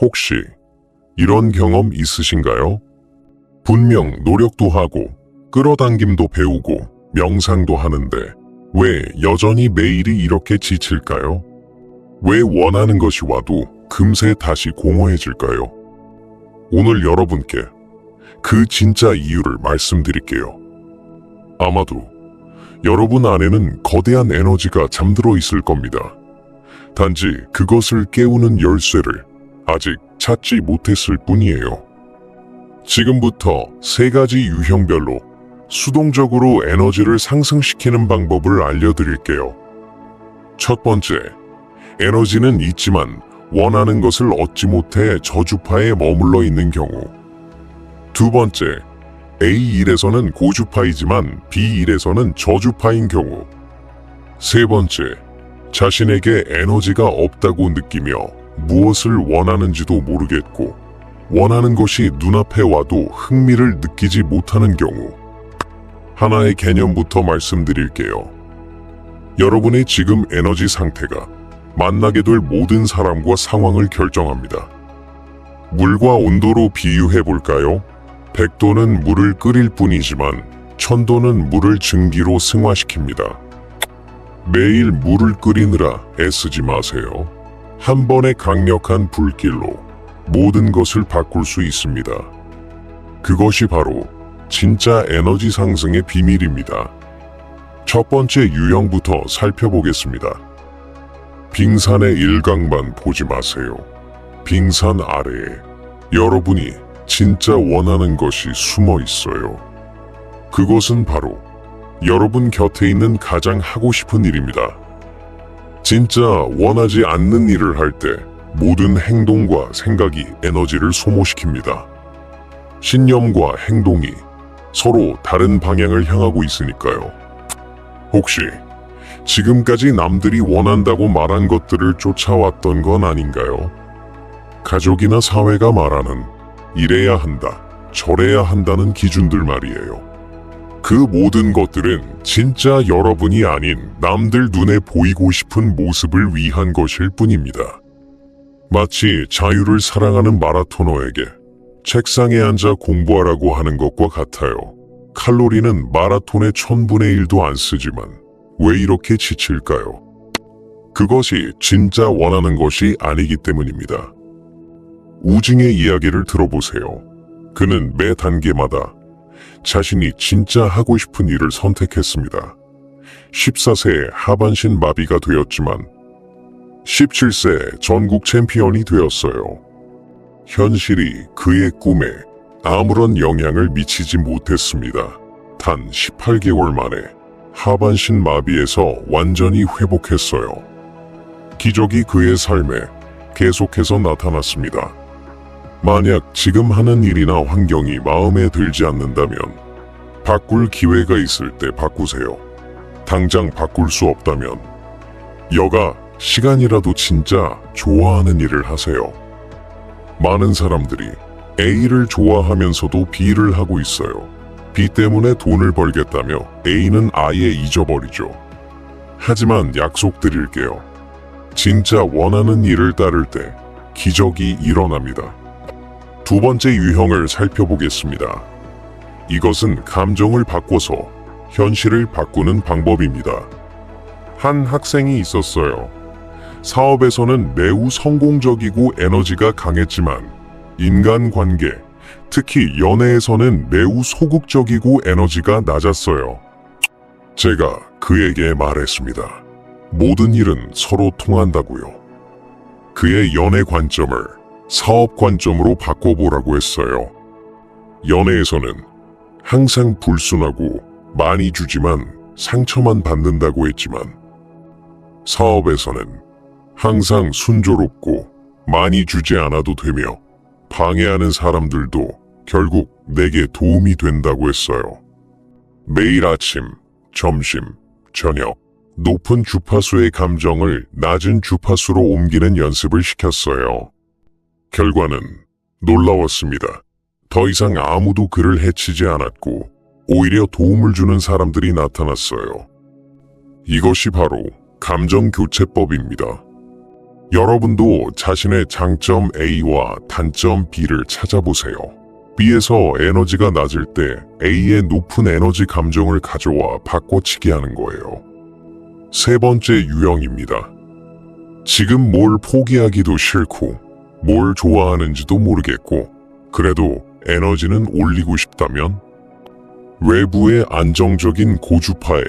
혹시 이런 경험 있으신가요? 분명 노력도 하고 끌어당김도 배우고 명상도 하는데 왜 여전히 매일이 이렇게 지칠까요? 왜 원하는 것이 와도 금세 다시 공허해질까요? 오늘 여러분께 그 진짜 이유를 말씀드릴게요. 아마도 여러분 안에는 거대한 에너지가 잠들어 있을 겁니다. 단지 그것을 깨우는 열쇠를 아직 찾지 못했을 뿐이에요. 지금부터 세 가지 유형별로 수동적으로 에너지를 상승시키는 방법을 알려드릴게요. 첫 번째, 에너지는 있지만 원하는 것을 얻지 못해 저주파에 머물러 있는 경우. 두 번째, A1에서는 고주파이지만 B1에서는 저주파인 경우. 세 번째, 자신에게 에너지가 없다고 느끼며 무엇을 원하는지도 모르겠고 원하는 것이 눈앞에 와도 흥미를 느끼지 못하는 경우. 하나의 개념부터 말씀드릴게요. 여러분의 지금 에너지 상태가 만나게 될 모든 사람과 상황을 결정합니다. 물과 온도로 비유해 볼까요? 백도는 물을 끓일 뿐이지만 천도는 물을 증기로 승화시킵니다. 매일 물을 끓이느라 애쓰지 마세요. 한 번의 강력한 불길로 모든 것을 바꿀 수 있습니다. 그것이 바로 진짜 에너지 상승의 비밀입니다. 첫 번째 유형부터 살펴보겠습니다. 빙산의 일각만 보지 마세요. 빙산 아래에 여러분이 진짜 원하는 것이 숨어 있어요. 그것은 바로 여러분 곁에 있는 가장 하고 싶은 일입니다. 진짜 원하지 않는 일을 할 때 모든 행동과 생각이 에너지를 소모시킵니다. 신념과 행동이 서로 다른 방향을 향하고 있으니까요. 혹시 지금까지 남들이 원한다고 말한 것들을 쫓아왔던 건 아닌가요? 가족이나 사회가 말하는 이래야 한다, 저래야 한다는 기준들 말이에요. 그 모든 것들은 진짜 여러분이 아닌 남들 눈에 보이고 싶은 모습을 위한 것일 뿐입니다. 마치 자유를 사랑하는 마라토너에게 책상에 앉아 공부하라고 하는 것과 같아요. 칼로리는 마라톤의 천분의 일도 안 쓰지만 왜 이렇게 지칠까요? 그것이 진짜 원하는 것이 아니기 때문입니다. 우징의 이야기를 들어보세요. 그는 매 단계마다 자신이 진짜 하고 싶은 일을 선택했습니다. 14세에 하반신 마비가 되었지만 17세 전국 챔피언이 되었어요. 현실이 그의 꿈에 아무런 영향을 미치지 못했습니다. 단 18개월 만에 하반신 마비에서 완전히 회복했어요. 기적이 그의 삶에 계속해서 나타났습니다. 만약 지금 하는 일이나 환경이 마음에 들지 않는다면 바꿀 기회가 있을 때 바꾸세요. 당장 바꿀 수 없다면 여가 시간이라도 진짜 좋아하는 일을 하세요. 많은 사람들이 A를 좋아하면서도 B를 하고 있어요. B 때문에 돈을 벌겠다며 A는 아예 잊어버리죠. 하지만 약속드릴게요. 진짜 원하는 일을 따를 때 기적이 일어납니다. 두 번째 유형을 살펴보겠습니다. 이것은 감정을 바꿔서 현실을 바꾸는 방법입니다. 한 학생이 있었어요. 사업에서는 매우 성공적이고 에너지가 강했지만 인간관계, 특히 연애에서는 매우 소극적이고 에너지가 낮았어요. 제가 그에게 말했습니다. 모든 일은 서로 통한다고요. 그의 연애 관점을 사업 관점으로 바꿔보라고 했어요. 연애에서는 항상 불순하고 많이 주지만 상처만 받는다고 했지만 사업에서는 항상 순조롭고 많이 주지 않아도 되며 방해하는 사람들도 결국 내게 도움이 된다고 했어요. 매일 아침, 점심, 저녁, 높은 주파수의 감정을 낮은 주파수로 옮기는 연습을 시켰어요. 결과는 놀라웠습니다. 더 이상 아무도 그를 해치지 않았고 오히려 도움을 주는 사람들이 나타났어요. 이것이 바로 감정 교체법입니다. 여러분도 자신의 장점 A와 단점 B를 찾아보세요. B에서 에너지가 낮을 때 A의 높은 에너지 감정을 가져와 바꿔치기 하는 거예요. 세 번째 유형입니다. 지금 뭘 포기하기도 싫고, 뭘 좋아하는지도 모르겠고, 그래도 에너지는 올리고 싶다면 외부의 안정적인 고주파에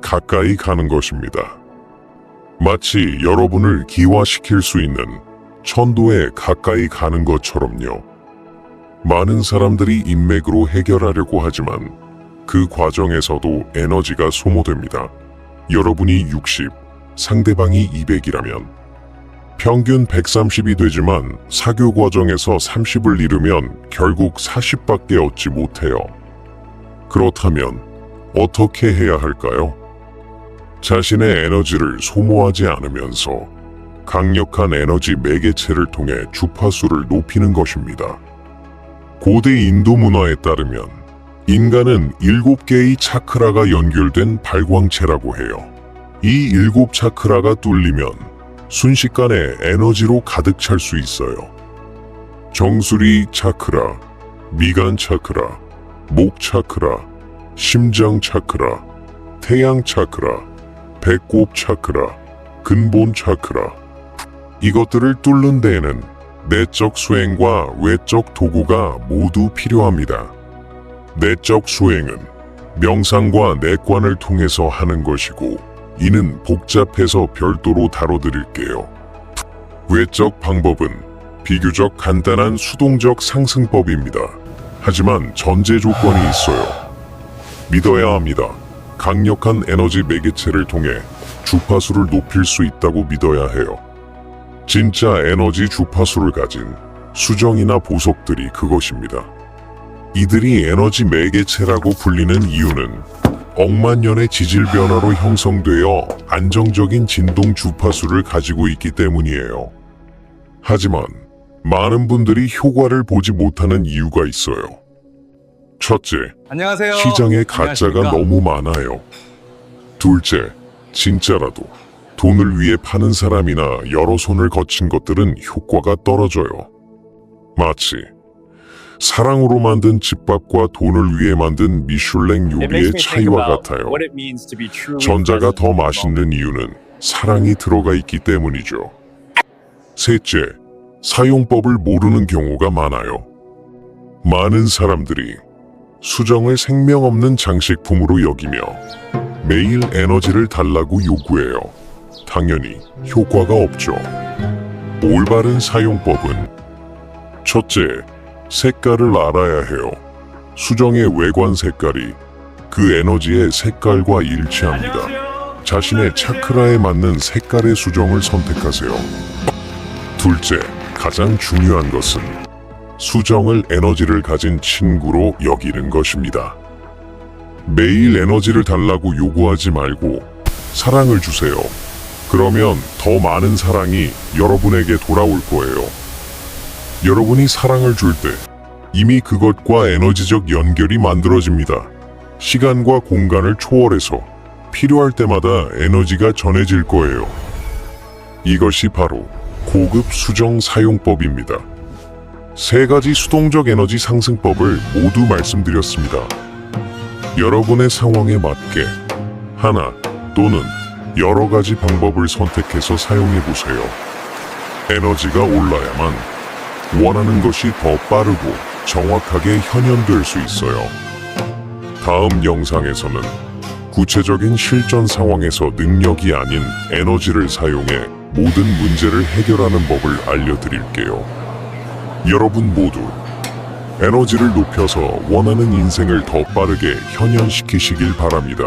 가까이 가는 것입니다. 마치 여러분을 기화시킬 수 있는 천도에 가까이 가는 것처럼요. 많은 사람들이 인맥으로 해결하려고 하지만 그 과정에서도 에너지가 소모됩니다. 여러분이 60, 상대방이 200이라면 평균 130이 되지만 사교 과정에서 30을 잃으면 결국 40밖에 얻지 못해요. 그렇다면 어떻게 해야 할까요? 자신의 에너지를 소모하지 않으면서 강력한 에너지 매개체를 통해 주파수를 높이는 것입니다. 고대 인도 문화에 따르면 인간은 일곱 개의 차크라가 연결된 발광체라고 해요. 이 일곱 차크라가 뚫리면 순식간에 에너지로 가득 찰 수 있어요. 정수리 차크라, 미간 차크라, 목 차크라, 심장 차크라, 태양 차크라, 배꼽 차크라, 근본 차크라. 이것들을 뚫는 데에는 내적 수행과 외적 도구가 모두 필요합니다. 내적 수행은 명상과 내관을 통해서 하는 것이고, 이는 복잡해서 별도로 다뤄드릴게요. 외적 방법은 비교적 간단한 수동적 상승법입니다. 하지만 전제 조건이 있어요. 믿어야 합니다. 강력한 에너지 매개체를 통해 주파수를 높일 수 있다고 믿어야 해요. 진짜 에너지 주파수를 가진 수정이나 보석들이 그것입니다. 이들이 에너지 매개체라고 불리는 이유는 억만 년의 지질 변화로 형성되어 안정적인 진동 주파수를 가지고 있기 때문이에요. 하지만 많은 분들이 효과를 보지 못하는 이유가 있어요. 첫째, 안녕하세요. 시장에 가짜가 안녕하십니까? 너무 많아요. 둘째, 진짜라도 돈을 위해 파는 사람이나 여러 손을 거친 것들은 효과가 떨어져요. 마치 사랑으로 만든 집밥과 돈을 위해 만든 미슐랭 요리의 차이와 같아요. 전자가 더 맛있는 이유는 사랑이 들어가 있기 때문이죠. 셋째, 사용법을 모르는 경우가 많아요. 많은 사람들이 수정을 생명 없는 장식품으로 여기며 매일 에너지를 달라고 요구해요. 당연히 효과가 없죠. 올바른 사용법은 첫째, 색깔을 알아야 해요. 수정의 외관 색깔이 그 에너지의 색깔과 일치합니다. 자신의 차크라에 맞는 색깔의 수정을 선택하세요. 둘째, 가장 중요한 것은 수정을 에너지를 가진 친구로 여기는 것입니다. 매일 에너지를 달라고 요구하지 말고 사랑을 주세요. 그러면 더 많은 사랑이 여러분에게 돌아올 거예요. 여러분이 사랑을 줄 때 이미 그것과 에너지적 연결이 만들어집니다. 시간과 공간을 초월해서 필요할 때마다 에너지가 전해질 거예요. 이것이 바로 고급 수정 사용법입니다. 세 가지 수동적 에너지 상승법을 모두 말씀드렸습니다. 여러분의 상황에 맞게 하나 또는 여러 가지 방법을 선택해서 사용해 보세요. 에너지가 올라야만 원하는 것이 더 빠르고 정확하게 현현될 수 있어요. 다음 영상에서는 구체적인 실전 상황에서 능력이 아닌 에너지를 사용해 모든 문제를 해결하는 법을 알려드릴게요. 여러분 모두 에너지를 높여서 원하는 인생을 더 빠르게 현현시키시길 바랍니다.